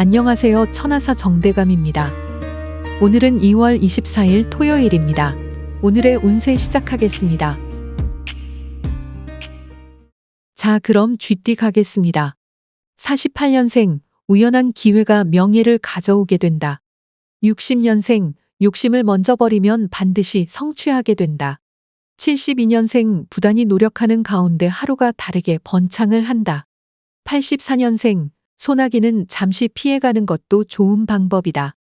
안녕하세요. 천하사 정대감입니다. 오늘은 2월 24일 토요일입니다. 오늘의 운세 시작하겠습니다. 자, 그럼 쥐띠 가겠습니다. 48년생, 우연한 기회가 명예를 가져오게 된다. 60년생, 욕심을 먼저 버리면 반드시 성취하게 된다. 72년생, 부단히 노력하는 가운데 하루가 다르게 번창을 한다. 84년생, 소나기는 잠시 피해가는 것도 좋은 방법이다.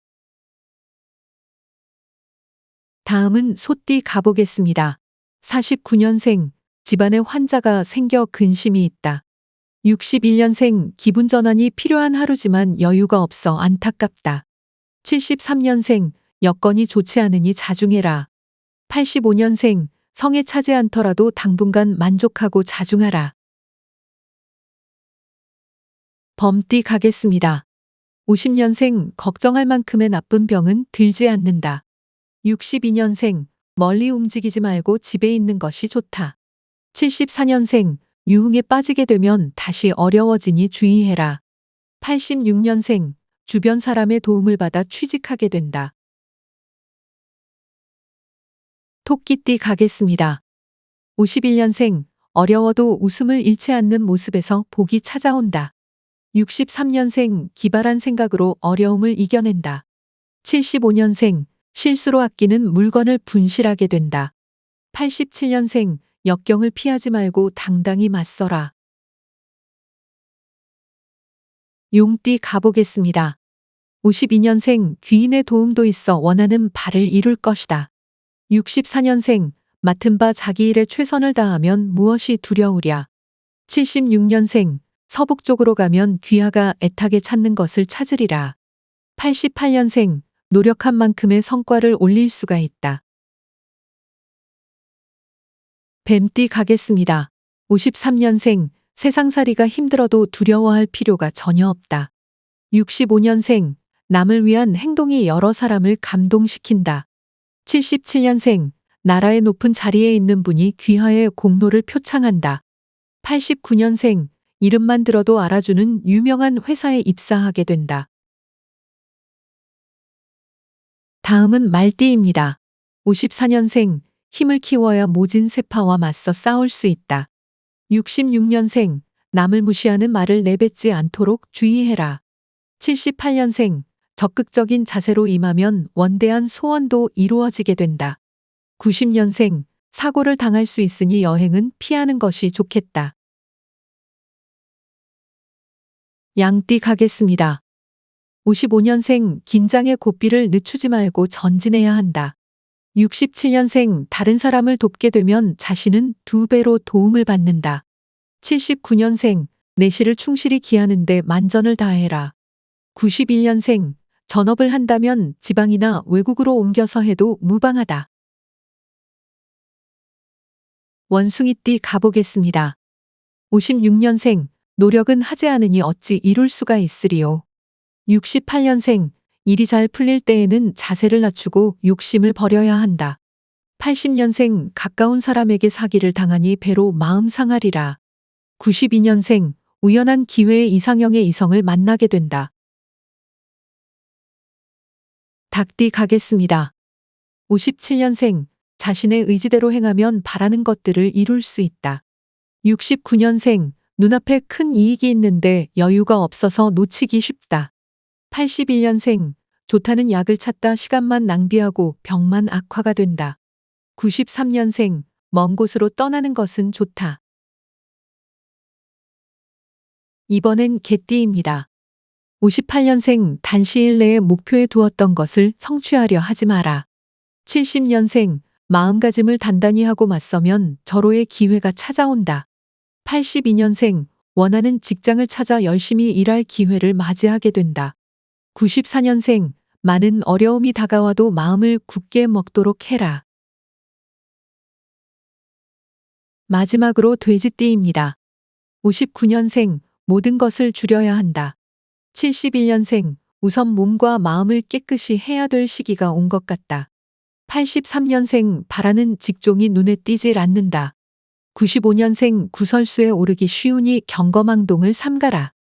다음은 소띠 가보겠습니다. 49년생, 집안에 환자가 생겨 근심이 있다. 61년생, 기분 전환이 필요한 하루지만 여유가 없어 안타깝다. 73년생, 여건이 좋지 않으니 자중해라. 85년생, 성에 차지 않더라도 당분간 만족하고 자중하라. 범띠 가겠습니다. 50년생 걱정할 만큼의 나쁜 병은 들지 않는다. 62년생 멀리 움직이지 말고 집에 있는 것이 좋다. 74년생 유흥에 빠지게 되면 다시 어려워지니 주의해라. 86년생 주변 사람의 도움을 받아 취직하게 된다. 토끼띠 가겠습니다. 51년생 어려워도 웃음을 잃지 않는 모습에서 복이 찾아온다. 63년생 기발한 생각으로 어려움을 이겨낸다. 75년생 실수로 아끼는 물건을 분실하게 된다. 87년생 역경을 피하지 말고 당당히 맞서라. 용띠 가보겠습니다. 52년생 귀인의 도움도 있어 원하는 바를 이룰 것이다. 64년생 맡은 바 자기 일에 최선을 다하면 무엇이 두려우랴. 76년생 서북 쪽으로 가면 귀하가 애타게 찾는 것을 찾으리라. 88년생 노력한 만큼의 성과를 올릴 수가 있다. 뱀띠 가겠습니다. 53년생 세상살이가 힘들어도 두려워할 필요가 전혀 없다. 65년생 남을 위한 행동이 여러 사람을 감동시킨다. 77년생 나라의 높은 자리에 있는 분이 귀하의 공로를 표창한다. 89년생 이름만 들어도 알아주는 유명한 회사에 입사하게 된다. 다음은 말띠입니다. 54년생 힘을 키워야 모진 세파와 맞서 싸울 수 있다. 66년생 남을 무시하는 말을 내뱉지 않도록 주의해라. 78년생 적극적인 자세로 임하면 원대한 소원도 이루어지게 된다. 90년생 사고를 당할 수 있으니 여행은 피하는 것이 좋겠다. 양띠 가겠습니다. 55년생 긴장의 고삐를 늦추지 말고 전진해야 한다. 67년생 다른 사람을 돕게 되면 자신은 두 배로 도움을 받는다. 79년생 내실을 충실히 기하는데 만전을 다해라. 91년생 전업을 한다면 지방이나 외국으로 옮겨서 해도 무방하다. 원숭이띠 가보겠습니다. 56년생 노력은 하지 않으니 어찌 이룰 수가 있으리요. 68년생 일이 잘 풀릴 때에는 자세를 낮추고 욕심을 버려야 한다. 80년생 가까운 사람에게 사기를 당하니 배로 마음 상하리라. 92년생 우연한 기회에 이상형의 이성을 만나게 된다. 닭띠 가겠습니다. 57년생 자신의 의지대로 행하면 바라는 것들을 이룰 수 있다. 69년생 눈앞에 큰 이익이 있는데 여유가 없어서 놓치기 쉽다. 81년생 좋다는 약을 찾다 시간만 낭비하고 병만 악화가 된다. 93년생 먼 곳으로 떠나는 것은 좋다. 이번엔 개띠입니다. 58년생 단시일 내에 목표에 두었던 것을 성취하려 하지 마라. 70년생 마음가짐을 단단히 하고 맞서면 절호의 기회가 찾아온다. 82년생 원하는 직장을 찾아 열심히 일할 기회를 맞이하게 된다. 94년생 많은 어려움이 다가와도 마음을 굳게 먹도록 해라. 마지막으로 돼지띠입니다. 59년생 모든 것을 줄여야 한다. 71년생 우선 몸과 마음을 깨끗이 해야 될 시기가 온 것 같다. 83년생 바라는 직종이 눈에 띄질 않는다. 95년생 구설수에 오르기 쉬우니 경거망동을 삼가라.